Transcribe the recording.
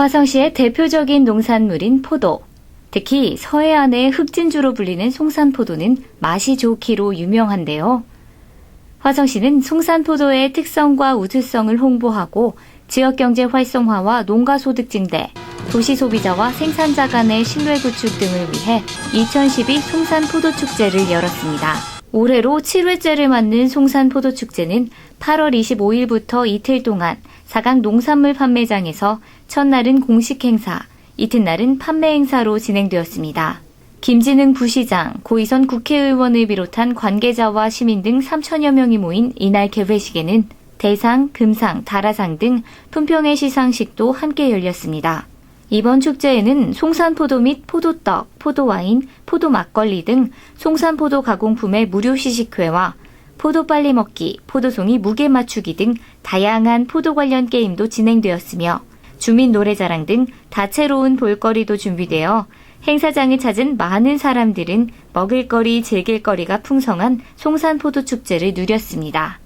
화성시의 대표적인 농산물인 포도. 특히 서해안의 흑진주로 불리는 송산포도는 맛이 좋기로 유명한데요. 화성시는 송산포도의 특성과 우수성을 홍보하고 지역경제 활성화와 농가소득 증대, 도시 소비자와 생산자 간의 신뢰 구축 등을 위해 2012 송산포도축제를 열었습니다. 올해로 7회째를 맞는 송산포도축제는 8월 25일부터 이틀 동안 사각 농산물 판매장에서 첫날은 공식 행사, 이튿날은 판매 행사로 진행되었습니다. 김진흥 부시장, 고이선 국회의원을 비롯한 관계자와 시민 등 3천여 명이 모인 이날 개회식에는 대상, 금상, 다라상 등 품평회 시상식도 함께 열렸습니다. 이번 축제에는 송산포도 및 포도떡, 포도와인, 포도 막걸리 등 송산포도 가공품의 무료 시식회와 포도 빨리 먹기, 포도송이 무게 맞추기 등 다양한 포도 관련 게임도 진행되었으며 주민 노래자랑 등 다채로운 볼거리도 준비되어 행사장을 찾은 많은 사람들은 먹을거리, 즐길거리가 풍성한 송산포도 축제를 누렸습니다.